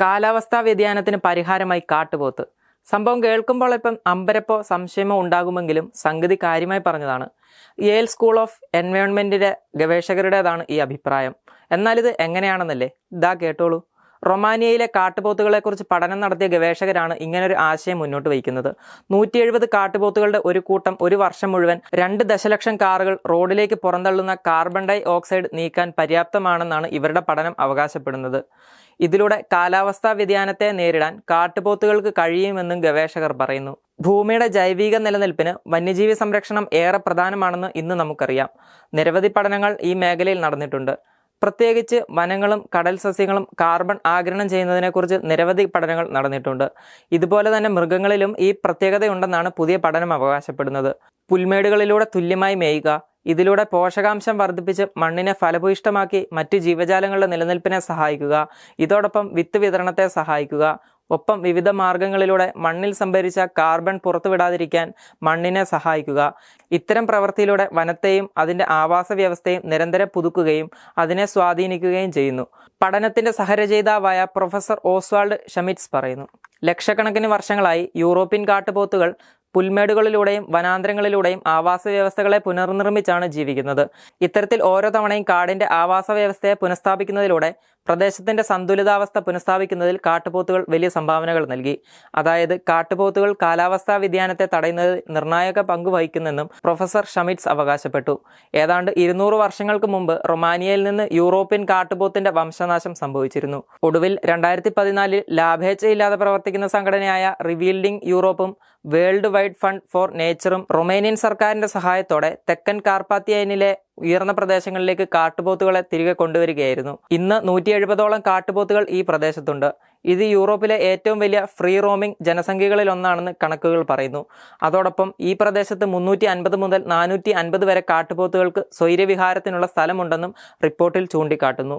കാലാവസ്ഥാ വ്യതിയാനത്തിന് പരിഹാരമായി കാട്ടുപോത്ത്. സംഭവം കേൾക്കുമ്പോൾ ഇപ്പം അമ്പരപ്പോ സംശയമോ ഉണ്ടാകുമെങ്കിലും സംഗതി കാര്യമായി പറഞ്ഞതാണ്. യേൽ സ്കൂൾ ഓഫ് എൻവയോൺമെന്റിന്റെ ഗവേഷകരുടേതാണ് ഈ അഭിപ്രായം. എന്നാൽ ഇത് എങ്ങനെയാണെന്നല്ലേ? ഇതാ കേട്ടോളൂ. റൊമാനിയയിലെ കാട്ടുപോത്തുകളെക്കുറിച്ച് പഠനം നടത്തിയ ഗവേഷകരാണ് ഇങ്ങനൊരു ആശയം മുന്നോട്ട് വയ്ക്കുന്നത്. നൂറ്റി എഴുപത് കാട്ടുപോത്തുകളുടെ ഒരു കൂട്ടം ഒരു വർഷം മുഴുവൻ രണ്ട് ദശലക്ഷം കാറുകൾ റോഡിലേക്ക് പുറന്തള്ളുന്ന കാർബൺ ഡൈ ഓക്സൈഡ് നീക്കാൻ പര്യാപ്തമാണെന്നാണ് ഇവരുടെ പഠനം അവകാശപ്പെടുന്നത്. ഇതിലൂടെ കാലാവസ്ഥാ വ്യതിയാനത്തെ നേരിടാൻ കാട്ടുപോത്തുകൾക്ക് കഴിയുമെന്നും ഗവേഷകർ പറയുന്നു. ഭൂമിയുടെ ജൈവിക നിലനിൽപ്പിന് വന്യജീവി സംരക്ഷണം ഏറെ പ്രധാനമാണെന്ന് ഇന്ന് നമുക്കറിയാം. നിരവധി പഠനങ്ങൾ ഈ മേഖലയിൽ നടന്നിട്ടുണ്ട്. പ്രത്യേകിച്ച് വനങ്ങളും കടൽ സസ്യങ്ങളും കാർബൺ ആഗിരണം ചെയ്യുന്നതിനെക്കുറിച്ച് നിരവധി പഠനങ്ങൾ നടന്നിട്ടുണ്ട്. ഇതുപോലെ തന്നെ മൃഗങ്ങളിലും ഈ പ്രത്യേകതയുണ്ടെന്നാണ് പുതിയ പഠനം അവകാശപ്പെടുന്നത്. പുൽമേടുകളിലൂടെ തുല്യമായി മേയുക ഇതിലൂടെ പോഷകാംശം വർദ്ധിപ്പിച്ച് മണ്ണിനെ ഫലഭൂയിഷ്ടമാക്കി മറ്റു ജീവജാലങ്ങളുടെ നിലനിൽപ്പിനെ സഹായിക്കുക ഇതോടൊപ്പം വിത്ത് വിതരണത്തെ സഹായിക്കുക. ഒപ്പം വിവിധ മാർഗങ്ങളിലൂടെ മണ്ണിൽ സംഭരിച്ച കാർബൺ പുറത്തുവിടാതിരിക്കാൻ മണ്ണിനെ സഹായിക്കുക. ഇത്തരം പ്രവൃത്തിയിലൂടെ വനത്തെയും അതിന്റെ ആവാസ വ്യവസ്ഥയും നിരന്തരം പുതുക്കുകയും അതിനെ സ്വാധീനിക്കുകയും ചെയ്യുന്നു. പഠനത്തിന്റെ സഹരചയിതാവായ പ്രൊഫസർ ഓസ്വാൾഡ് ഷമിറ്റ്സ് പറയുന്നു ലക്ഷക്കണക്കിന് വർഷങ്ങളായി യൂറോപ്യൻ കാട്ടുപോത്തുകൾ പുൽമേടുകളിലൂടെയും വനാന്തരങ്ങളിലൂടെയും ആവാസ വ്യവസ്ഥകളെ പുനർനിർമ്മിച്ചാണ് ജീവിക്കുന്നത്. ഇത്തരത്തിൽ ഓരോ തവണയും കാടിന്റെ ആവാസ വ്യവസ്ഥയെ പുനഃസ്ഥാപിക്കുന്നതിലൂടെ പ്രദേശത്തിന്റെ സന്തുലിതാവസ്ഥ പുനഃസ്ഥാപിക്കുന്നതിൽ കാട്ടുപോത്തുകൾ വലിയ സംഭാവനകൾ നൽകി. അതായത് കാട്ടുപോത്തുകൾ കാലാവസ്ഥാ വ്യതിയാനത്തെ തടയുന്നതിൽ നിർണായക പങ്ക് വഹിക്കുന്നെന്നും പ്രൊഫസർ ഷമിറ്റ്സ് അവകാശപ്പെട്ടു. ഏതാണ്ട് ഇരുന്നൂറ് വർഷങ്ങൾക്ക് മുമ്പ് റൊമാനിയയിൽ നിന്ന് യൂറോപ്യൻ കാട്ടുപോത്തിന്റെ വംശനാശം സംഭവിച്ചിരുന്നു. ഒടുവിൽ രണ്ടായിരത്തി പതിനാലിൽ ലാഭേച്ഛയില്ലാതെ പ്രവർത്തിക്കുന്ന സംഘടനയായ റിവീൽഡിംഗ് യൂറോപ്പും വേൾഡ് വൈഡ് ഫണ്ട് ഫോർ നേച്ചറും റൊമേനിയൻ സർക്കാരിന്റെ സഹായത്തോടെ തെക്കൻ കാർപ്പാത്തിയനിലെ ഉയർന്ന പ്രദേശങ്ങളിലേക്ക് കാട്ടുപോത്തുകളെ തിരികെ കൊണ്ടുവരികയായിരുന്നു. ഇന്ന് നൂറ്റി എഴുപതോളം കാട്ടുപോത്തുകൾ ഈ പ്രദേശത്തുണ്ട്. ഇത് യൂറോപ്പിലെ ഏറ്റവും വലിയ ഫ്രീ റോമിംഗ് ജനസംഖ്യകളിൽ ഒന്നാണെന്ന് കണക്കുകൾ പറയുന്നു. അതോടൊപ്പം ഈ പ്രദേശത്ത് മുന്നൂറ്റി അൻപത് മുതൽ നാനൂറ്റി അൻപത് വരെ കാട്ടുപോത്തുകൾക്ക് സ്വൈര്യവിഹാരത്തിനുള്ള സ്ഥലമുണ്ടെന്നും റിപ്പോർട്ടിൽ ചൂണ്ടിക്കാട്ടുന്നു.